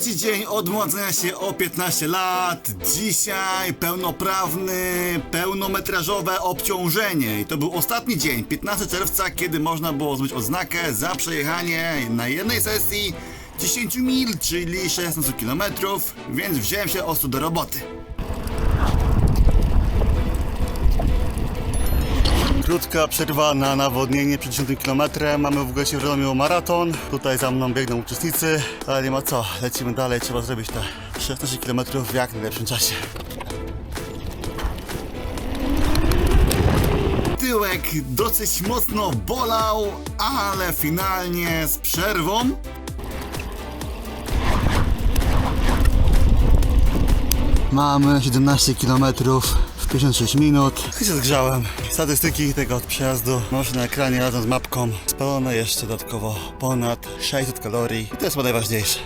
Trzeci dzień odmładzenia się o 15 lat. Dzisiaj pełnoprawny, pełnometrażowe obciążenie. I to był ostatni dzień, 15 czerwca, kiedy można było zdobyć odznakę za przejechanie na jednej sesji 10 mil, czyli 16 km, więc wziąłem się ostro do roboty. Krótka przerwa na nawodnienie przed 10 km. Mamy w goście w Radomiu maraton. Tutaj za mną biegną uczestnicy, ale nie ma co. Lecimy dalej, trzeba zrobić te 16 km w jak najlepszym czasie. Tyłek dosyć mocno bolał, ale finalnie z przerwą Mamy 17 km w 56 minut. Chyba zgrzałem. Statystyki tego przejazdu masz na ekranie razem z mapką. Spalone jeszcze dodatkowo ponad 600 kalorii. I to jest chyba najważniejsze.